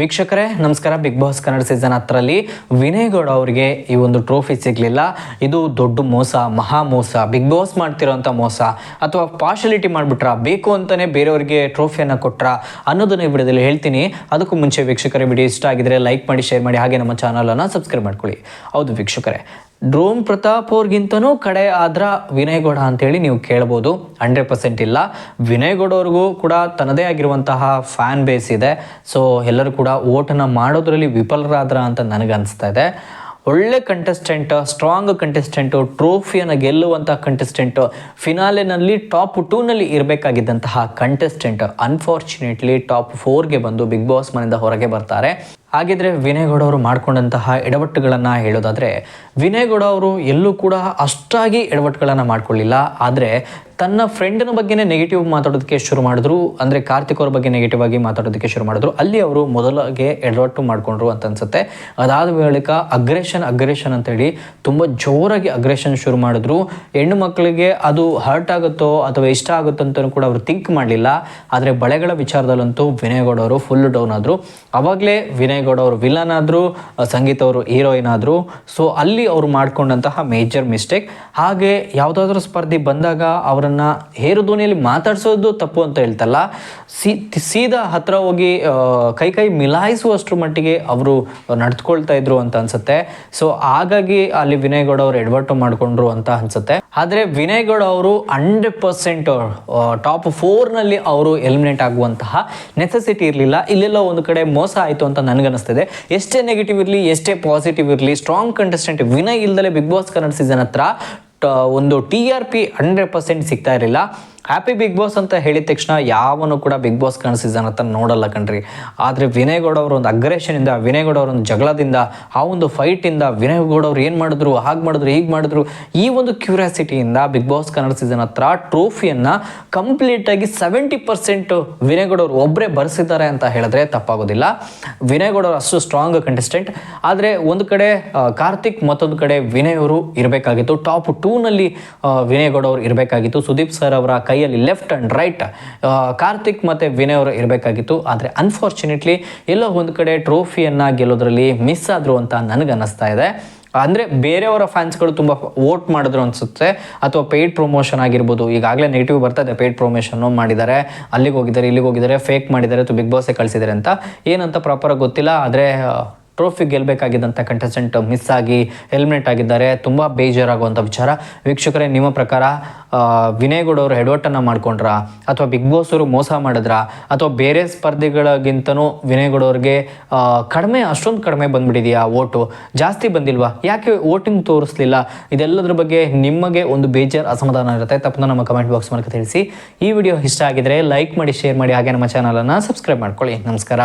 ವೀಕ್ಷಕರೇ, ನಮಸ್ಕಾರ. Big Boss Kannada season ಹತ್ತರಲ್ಲಿ ವಿನಯ್ ಗೌಡ ಅವರಿಗೆ ಈ ಒಂದು ಟ್ರೋಫಿ ಸಿಗಲಿಲ್ಲ. ಇದು ದೊಡ್ಡ ಮೋಸ, ಮಹಾ ಮೋಸ. ಬಿಗ್ ಬಾಸ್ ಮಾಡ್ತಿರೋಂಥ ಮೋಸ. ಅಥವಾ ಪಾರ್ಶಲಿಟಿ ಮಾಡಿಬಿಟ್ರ? ಬೇಕು ಅಂತಲೇ ಬೇರೆಯವರಿಗೆ ಟ್ರೋಫಿಯನ್ನು ಕೊಟ್ರ ಅನ್ನೋದನ್ನ ಈ ವಿಡಿಯೋದಲ್ಲಿ ಹೇಳ್ತೀನಿ. ಅದಕ್ಕೂ ಮುಂಚೆ ವೀಕ್ಷಕರೇ, ವಿಡಿಯೋ ಇಷ್ಟ ಆಗಿದ್ರೆ ಲೈಕ್ ಮಾಡಿ, ಶೇರ್ ಮಾಡಿ. ಹಾಗೆ ನಮ್ಮ ಚಾನಲನ್ನು ಸಬ್ಸ್ಕ್ರೈಬ್ ಮಾಡ್ಕೊಳ್ಳಿ. ಹೌದು ವೀಕ್ಷಕರೇ ಡ್ರೋಮ್ ಪ್ರತಾಪ್ ಅವ್ರಿಗಿಂತನೂ ಕಡೆ ಆದ್ರ ವಿನಯ್ ಗೌಡ ಅಂತೇಳಿ ನೀವು ಕೇಳ್ಬೋದು. ಹಂಡ್ರೆಡ್ ಪರ್ಸೆಂಟ್ ಇಲ್ಲ. ವಿನಯ್ ಅವ್ರಿಗೂ ಕೂಡ ತನ್ನದೇ ಆಗಿರುವಂತಹ ಫ್ಯಾನ್ ಬೇಸ್ ಇದೆ. ಸೊ ಎಲ್ಲರೂ ಕೂಡ ಓಟನ್ನು ಮಾಡೋದ್ರಲ್ಲಿ ವಿಫಲರಾದ್ರ ಅಂತ ನನಗನ್ನಿಸ್ತಾ ಇದೆ. ಒಳ್ಳೆ ಕಂಟೆಸ್ಟೆಂಟ್ ಸ್ಟ್ರಾಂಗ್ ಕಂಟೆಸ್ಟೆಂಟು ಟ್ರೋಫಿಯನ್ನು ಗೆಲ್ಲುವಂಥ ಕಂಟೆಸ್ಟೆಂಟು ಫಿನಾಲೆನಲ್ಲಿ ಟಾಪ್ ಟೂನಲ್ಲಿ ಇರಬೇಕಾಗಿದ್ದಂತಹ ಕಂಟೆಸ್ಟೆಂಟ್ ಅನ್ಫಾರ್ಚುನೇಟ್ಲಿ ಟಾಪ್ ಫೋರ್ಗೆ ಬಂದು ಬಿಗ್ ಬಾಸ್ ಮನೆಯಿಂದ ಹೊರಗೆ ಬರ್ತಾರೆ. ಹಾಗಿದ್ರೆ ವಿನಯ್ ಗೌಡ ಅವರು ಮಾಡ್ಕೊಂಡಂತಹ ಎಡವಟ್ಟುಗಳನ್ನು ಹೇಳೋದಾದರೆ, ವಿನಯ್ ಗೌಡ ಅವರು ಎಲ್ಲೂ ಕೂಡ ಅಷ್ಟಾಗಿ ಎಡವಟ್ಟುಗಳನ್ನು ಮಾಡ್ಕೊಳ್ಳಿಲ್ಲ. ಆದರೆ ತನ್ನ ಫ್ರೆಂಡ್ನ ಬಗ್ಗೆನೇ ನೆಗೆಟಿವ್ ಮಾತಾಡೋದಕ್ಕೆ ಶುರು ಮಾಡಿದ್ರು. ಅಂದರೆ ಕಾರ್ತಿಕ್ ಅವ್ರ ಬಗ್ಗೆ ನೆಗೆಟಿವ್ ಆಗಿ ಮಾತಾಡೋದಕ್ಕೆ ಶುರು ಮಾಡಿದ್ರು. ಅಲ್ಲಿ ಅವರು ಮೊದಲಿಗೆ ಎಡವಟ್ಟು ಮಾಡಿಕೊಂಡ್ರು ಅಂತ ಅನ್ಸುತ್ತೆ. ಅದಾದ ಬಳಿಕ ಅಗ್ರೆಷನ್ ಅಗ್ರೆಷನ್ ಅಂತೇಳಿ ತುಂಬ ಜೋರಾಗಿ ಅಗ್ರೆಷನ್ ಶುರು ಮಾಡಿದ್ರು. ಹೆಣ್ಣು ಮಕ್ಕಳಿಗೆ ಅದು ಹರ್ಟ್ ಆಗುತ್ತೋ ಅಥವಾ ಇಷ್ಟ ಆಗುತ್ತೋ ಅಂತಲೂ ಕೂಡ ಅವರು ಥಿಂಕ್ ಮಾಡಲಿಲ್ಲ. ಆದರೆ ಬಳೆಗಳ ವಿಚಾರದಲ್ಲಂತೂ ವಿನಯ್ ಗೌಡ ಅವರು ಫುಲ್ ಡೌನ್ ಆದರು. ಅವಾಗಲೇ ವಿನಯ್ ಗೌಡ ಅವರು ವಿಲನ್ ಆದರು ಸಂಗೀತ ಅವರು ಹೀರೋಯಿನ್ ಆದರು ಸೊ ಅಲ್ಲಿ ಅವರು ಮಾಡ್ಕೊಂಡಂತಹ ಮೇಜರ್ ಮಿಸ್ಟೇಕ್ ಹಾಗೆ ಯಾವುದಾದ್ರೂ ಸ್ಪರ್ಧಿ ಬಂದಾಗ ಅವರನ್ನು ಹೇರು ಧ್ವನಿಯಲ್ಲಿ ಮಾತಾಡ್ಸೋದು ತಪ್ಪು ಅಂತ ಹೇಳ್ತಲ್ಲ, ಸಿ, ಸೀದಾ ಹತ್ರ ಹೋಗಿ ಕೈ ಕೈ ಮಿಲಾಯಿಸುವಷ್ಟರ ಮಟ್ಟಿಗೆ ಅವರು ನಡ್ಕೊಳ್ತಾ ಇದ್ರು ಅಂತ ಅನ್ಸುತ್ತೆ. ಸೊ ಹಾಗಾಗಿ ಅಲ್ಲಿ ವಿನಯ್ ಗೌಡ ಅವರು ಎಡವಟ್ಟು ಮಾಡಿಕೊಂಡ್ರು ಅಂತ ಅನ್ಸುತ್ತೆ. ಆದರೆ ವಿನಯ್ ಗೌಡ ಅವರು ಹಂಡ್ರೆಡ್ ಪರ್ಸೆಂಟ್ ಟಾಪ್ ಫೋರ್ನಲ್ಲಿ ಅವರು ಎಲಿಮಿನೇಟ್ ಆಗುವಂತಹ ನೆಸೆಸಿಟಿ ಇರಲಿಲ್ಲ. ಇಲ್ಲೆಲ್ಲ ಒಂದು ಕಡೆ ಮೋಸ ಆಯಿತು ಅಂತ ನನಗನ್ನಿಸ್ತಿದೆ ಎಷ್ಟೇ ನೆಗೆಟಿವ್ ಇರಲಿ, ಎಷ್ಟೇ ಪಾಸಿಟಿವ್ ಇರಲಿ ಸ್ಟ್ರಾಂಗ್ ಕಂಟೆಸ್ಟೆಂಟ್ ವಿನಯ್ ಇಲ್ದಲೆ ಬಿಗ್ ಬಾಸ್ ಕನ್ನಡ ಸೀಸನ್ ಹತ್ರ ಒಂದು T R P hundred percent ಸಿಗ್ತಾ ಇರಲಿಲ್ಲ. ಹ್ಯಾಪಿ ಬಿಗ್ ಬಾಸ್ ಅಂತ ಹೇಳಿದ ತಕ್ಷಣ ಯಾವನು ಕೂಡ ಬಿಗ್ ಬಾಸ್ ಕನ್ನಡ ಸೀಸನ್ ಅಂತ ನೋಡಲ್ಲ ಕಣ್ರಿ. ಆದರೆ ವಿನಯ್ ಗೌಡ ಅವರ ಒಂದು ಅಗ್ರೆಷನಿಂದ ವಿನಯ್ ಗೌಡ ಅವರ ಒಂದು ಜಗಳದಿಂದ, ಆ ಒಂದು ಫೈಟಿಂದ ವಿನಯ್ ಗೌಡ ಅವ್ರು ಏನು ಮಾಡಿದ್ರು, ಹಾಗೆ ಮಾಡಿದ್ರು, ಹೀಗೆ ಮಾಡಿದ್ರು, ಈ ಒಂದು ಕ್ಯೂರಿಯಾಸಿಟಿಯಿಂದ ಬಿಗ್ ಬಾಸ್ ಕನ್ನಡ ಸೀಸನ್ ಹತ್ರ ಟ್ರೋಫಿಯನ್ನು ಕಂಪ್ಲೀಟಾಗಿ ಸೆವೆಂಟಿ ಪರ್ಸೆಂಟ್ ವಿನಯ್ ಗೌಡ ಅವರು ಒಬ್ಬರೇ ಬರೆಸಿದ್ದಾರೆ ಅಂತ ಹೇಳಿದ್ರೆ ತಪ್ಪಾಗೋದಿಲ್ಲ. ವಿನಯ್ ಗೌಡ ಅವರು ಅಷ್ಟು ಸ್ಟ್ರಾಂಗ್ ಕಂಟೆಸ್ಟೆಂಟ್ ಆದರೆ ಒಂದು ಕಡೆ ಕಾರ್ತಿಕ್ ಮತ್ತೊಂದು ಕಡೆ ವಿನಯ್ ಅವರು ಇರಬೇಕಾಗಿತ್ತು. ಟಾಪ್ ಟೂನಲ್ಲಿ ವಿನಯ್ ಗೌಡ ಅವರು ಇರಬೇಕಾಗಿತ್ತು. ಸುದೀಪ್ ಸರ್ ಅವರ ಕೈಯಲ್ಲಿ ಲೆಫ್ಟ್ ಆ್ಯಂಡ್ ರೈಟ್ ಕಾರ್ತಿಕ್ ಮತ್ತು ವಿನಯ್ ಅವರು ಇರಬೇಕಾಗಿತ್ತು. ಆದರೆ ಅನ್ಫಾರ್ಚುನೇಟ್ಲಿ ಎಲ್ಲೋ ಒಂದು ಕಡೆ ಟ್ರೋಫಿಯನ್ನು ಗೆಲ್ಲೋದ್ರಲ್ಲಿ ಮಿಸ್ ಆದರು ಅಂತ ನನಗನ್ನಿಸ್ತಾ ಇದೆ. ಅಂದರೆ ಬೇರೆಯವರ ಫ್ಯಾನ್ಸ್ಗಳು ತುಂಬ ವೋಟ್ ಮಾಡಿದ್ರು ಅನಿಸುತ್ತೆ. ಅಥವಾ ಪೇಯ್ಡ್ ಪ್ರಮೋಷನ್ ಆಗಿರ್ಬೋದು. ಈಗಾಗಲೇ ನೆಗೆಟಿವ್ ಬರ್ತದೆ ಪೇಯ್ಡ್ ಪ್ರಮೋಷನ್ನು ಮಾಡಿದ್ದಾರೆ. ಅಲ್ಲಿಗೆ ಹೋಗಿದ್ದಾರೆ, ಇಲ್ಲಿಗೆ ಹೋಗಿದ್ದಾರೆ ಫೇಕ್ ಮಾಡಿದ್ದಾರೆ, ಅಥವಾ ಬಿಗ್ ಬಾಸೇ ಕಳಿಸಿದ್ದಾರೆ ಅಂತ. ಏನಂತ ಪ್ರಾಪರಾಗಿ ಗೊತ್ತಿಲ್ಲ. ಆದರೆ ಟ್ರೋಫಿ ಗೆಲ್ಲಬೇಕಾಗಿದ್ದಂಥ ಕಂಟೆಸ್ಟೆಂಟ್ ಮಿಸ್ ಆಗಿ ಎಲಿಮಿನೇಟ್ ಆಗಿದ್ದಾರೆ. ತುಂಬ ಬೇಜಾರಾಗುವಂಥ ವಿಚಾರ. ವೀಕ್ಷಕರೇ, ನಿಮ್ಮ ಪ್ರಕಾರ ವಿನಯ್ ಗೌಡ ಅವರು ಎಡವಟ್ಟನ್ನು ಮಾಡ್ಕೊಂಡ್ರ? ಅಥವಾ ಬಿಗ್ ಬಾಸ್ ಅವರು ಮೋಸ ಮಾಡಿದ್ರ? ಅಥವಾ ಬೇರೆ ಸ್ಪರ್ಧಿಗಳಿಗಿಂತನೂ ವಿನಯ್ ಗೌಡ ಅವ್ರಿಗೆ ಕಡಿಮೆ, ಅಷ್ಟೊಂದು ಕಡಿಮೆ ಬಂದ್ಬಿಟ್ಟಿದೆಯಾ ಓಟು? ಜಾಸ್ತಿ ಬಂದಿಲ್ವಾ? ಯಾಕೆ ವೋಟಿಂಗ್ ತೋರಿಸ್ಲಿಲ್ಲ? ಇದೆಲ್ಲದ್ರ ಬಗ್ಗೆ ನಿಮಗೆ ಒಂದು ಬೇಜಾರು, ಅಸಮಾಧಾನ ಇರುತ್ತೆ. ತಪ್ಪನ್ನು ನಮ್ಮ ಕಮೆಂಟ್ ಬಾಕ್ಸ್ ಮೂಲಕ ತಿಳಿಸಿ. ಈ ವಿಡಿಯೋ ಇಷ್ಟ ಆಗಿದ್ರೆ ಲೈಕ್ ಮಾಡಿ ಶೇರ್ ಮಾಡಿ. ಹಾಗೆ ನಮ್ಮ ಚಾನಲನ್ನು ಸಬ್ಸ್ಕ್ರೈಬ್ ಮಾಡ್ಕೊಳ್ಳಿ. ನಮಸ್ಕಾರ.